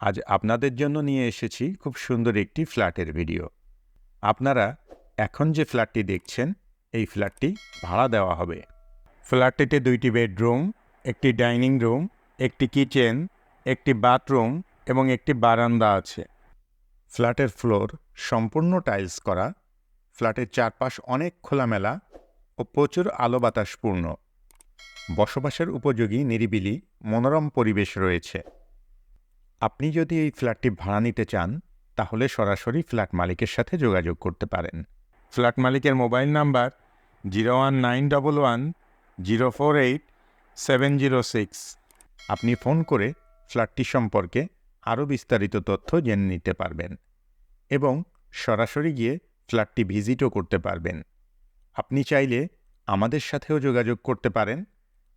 আজ আপনাদের জন্য নিয়ে এসেছি খুব সুন্দর একটি ফ্ল্যাটের ভিডিও। আপনারা এখন যে ফ্ল্যাটটি দেখছেন, এই ফ্ল্যাটটি ভাড়া দেওয়া হবে। ফ্ল্যাটটিতে দুইটি বেডরুম, একটি ডাইনিং রুম, একটি কিচেন, একটি বাথরুম এবং একটি বারান্দা আছে। ফ্ল্যাটের ফ্লোর সম্পূর্ণ টাইলস করা। ফ্ল্যাটের চারপাশ অনেক খোলামেলা ও প্রচুর আলো বাতাসপূর্ণ বসবাসের উপযোগী নিরিবিলি মনোরম পরিবেশ রয়েছে। আপনি যদি এই ফ্ল্যাটটি ভাড়া নিতে চান, তাহলে সরাসরি ফ্ল্যাট মালিকের সাথে যোগাযোগ করতে পারেন। ফ্ল্যাট মালিকের mobile number zero one nine double one zero four eight seven zero six. আপনি ফোন করে ফ্ল্যাটটি সম্পর্কে আরও বিস্তারিত তথ্য জেনে নিতে পারবেন এবং সরাসরি গিয়ে ফ্ল্যাটটি ভিজিটও করতে পারবেন। আপনি চাইলে আমাদের সাথেও যোগাযোগ করতে পারেন।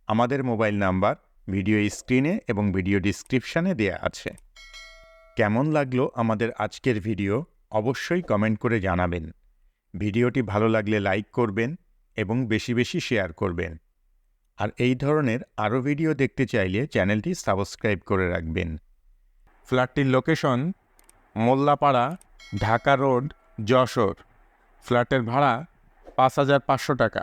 আমাদের মোবাইল নাম্বার ভিডিও স্ক্রিনে এবং ভিডিও ডিসক্রিপশানে দেয়া আছে। কেমন লাগল আমাদের আজকের ভিডিও? অবশ্যই কমেন্ট করে জানাবেন। ভিডিওটি ভালো লাগলে লাইক করবেন এবং বেশি বেশি শেয়ার করবেন। আর এই ধরনের আরও ভিডিও দেখতে চাইলে চ্যানেলটি সাবস্ক্রাইব করে রাখবেন। ফ্ল্যাটটির লোকেশন মোল্লাপাড়া, ঢাকা রোড, যশোর। ফ্ল্যাটের ভাড়া পাঁচ হাজার পাঁচশো টাকা।